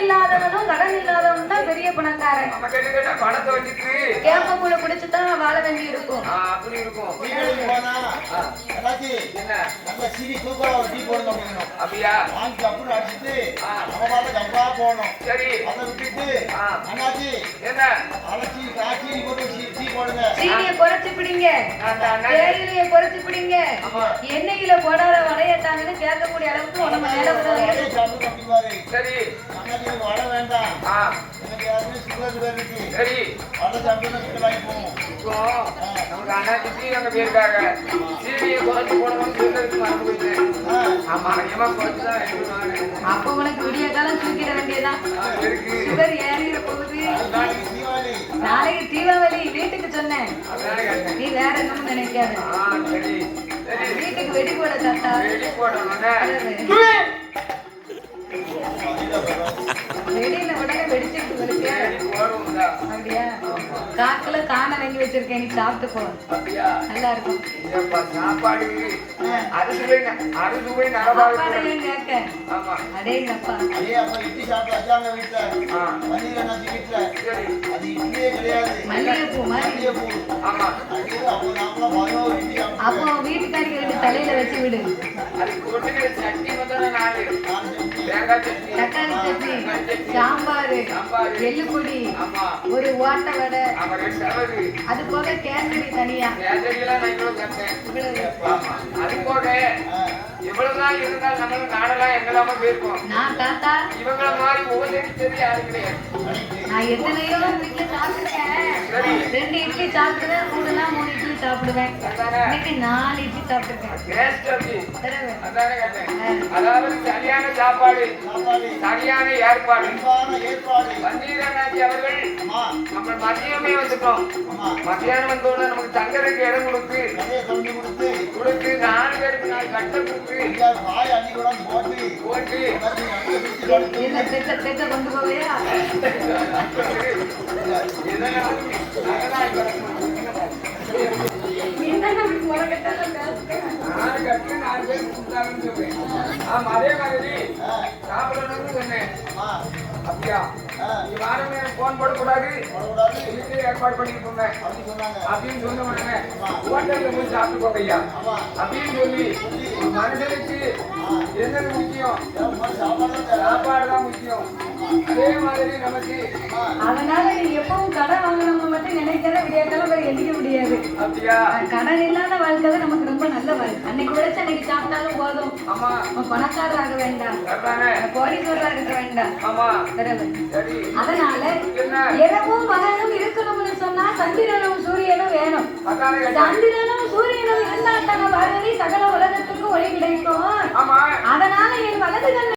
இல்லாதவனும் கடன் இல்லாதவனும் தான் பெரிய பணக்காரன். நம்ம கேட்டு கேட்டா பணத்தை வச்சுட்டு கேப்ப கூட குடிச்சு தான் வாழ வேண்டி இருக்கும். ஆ, அப்படி இருக்கும் அப்படியா? அப்புறம் அடிச்சுட்டு ஆ. நம்ம பாட்டு கம்பா போகணும். சரி. அதை விட்டுட்டு ஆ. அண்ணாச்சி என்ன? அரைச்சி காய்ச்சி போட்டு சீ- டீ போடுங்க. சீனியை குறைச்சு பிடிங்க. அந்த அண்ணா தேயிலையை குறைச்சு பிடிங்க. ஆமா. எண்ணெயில போடாத வடையத்தாங்கன்னு கேட்கக்கூடிய அளவுக்கு உடம்பு வடையை. சரி. எனக்கு வடை வேண்டாம். ஆ. எனக்கு யாருமே சுகர் இருக்கு சரி. வடை சாப்பிட்டு கிட்டலாகி போவோம். இப்போ நமக்கு அண்ணாச்சி டீ அங்க போயிருக்காங்க. சீனியை குறைச்சு போடணும்னு சொல்றதுக்கு மறந்து போயிட்டேன். ஆ. ஆமா அதிகமா குறைச்சு தான் எடுக்கணும் அப்ப உனக்கு விடிய காலம் தூக்கிட வேண்டியதான் சுகர் ஏறிட போகுது. நாளைக்கு தீபாவளி வீட்டுக்கு சொன்னேன். நீ வேற என்னமும் நினைக்காத. ஆ சரி. சரி. வீட்டுக்கு வெடி போட தாத்தா வருது ரெடி போடுவோம்டா அப்படியா? காக்குல காண வாங்கி வச்சிருக்கேன் நீ சாப்பிட்டு போ. அப்படியா? நல்லா இருக்கும் ஏப்பா சாப்பாடு அதே அப்ப மல்லிகைப்பூ மாதிரி அப்போ ரெண்டு தலையில வச்சு விடு. தக்காளி சட்னி சாம்பார் எள்ளுப்பொடி ஒரு ஓட்டை வடை. அது போக கேசரி தனியா. அது போக இவ்வளவுதான் இருந்தால் நம்மளும் நாடெல்லாம் எங்கெல்லாம போயிருக்கோம் நான் தாத்தா. இவங்கள மாதிரி உபசரிச்சது யாரும் கிடையாது நான் எத்தனையோ வீட்டுல சாப்பிட்டுருக்கேன். ரெண்டு இட்லி சாப்பிடுவேன் மூணுலாம் மூணு இட்லி சாப்பிடுவேன். இன்னைக்கு நாலு இட்லி சாப்பிட்டுருக்கேன். அதாவது சரியான சாப்பாடு சாப்பாடு. சரியான ஏற்பாடு. பன்னீரநாச்சி அவர்கள் நம்ம மதியமே வந்துட்டோம். மத்தியானம் வந்தோட நமக்கு தங்கறதுக்கு இடம் கொடுத்து கொடுத்து, நாலு பேருக்கு நாலு கட்டை கொடுத்து போட்டு, கொண்டு போவையா இதெல்லாம் நாலு கட்டு நாலு பேர் கொடுத்தாங்கன்னு சொல்றேன் ஆமா அதே மாதிரி சாப்பிடணும்னு சொன்னேன் அப்படியா நீ வாரம் போன் போடக்கூடாது ஏற்பாடு பண்ணிட்டு போங்க அப்படின்னு சொன்ன உடனே ஹோட்டல்ல போய் ஐயா அப்படின்னு சொல்லி மனுஷனுக்கு முக்கியம் சாப்பாடு தான் முக்கியம் அதே மாதிரி நமக்கு அதனால எப்பவும் கடன் வாங்கினவங்க மட்டும் விடியாக்காலம் வேற எந்திக்க முடியாது அப்படியா கடன் இல்லாத வாழ்க்கை தான் நமக்கு ரொம்ப நல்ல வாழ்க்கை. அன்னைக்கு உழைச்சு அன்னைக்கு சாப்பிட்டாலும் போதும். ஆமா. நம்ம பணக்காரராக வேண்டாம். சரிதானே கோடீஸ்வரராக இருக்க வேண்டாம். ஆமா. அதனால இரவும் பகலும் இருக்கணும்னு சொன்னா சந்திரனும் சூரியனும் வேணும். சந்திரனும் சகல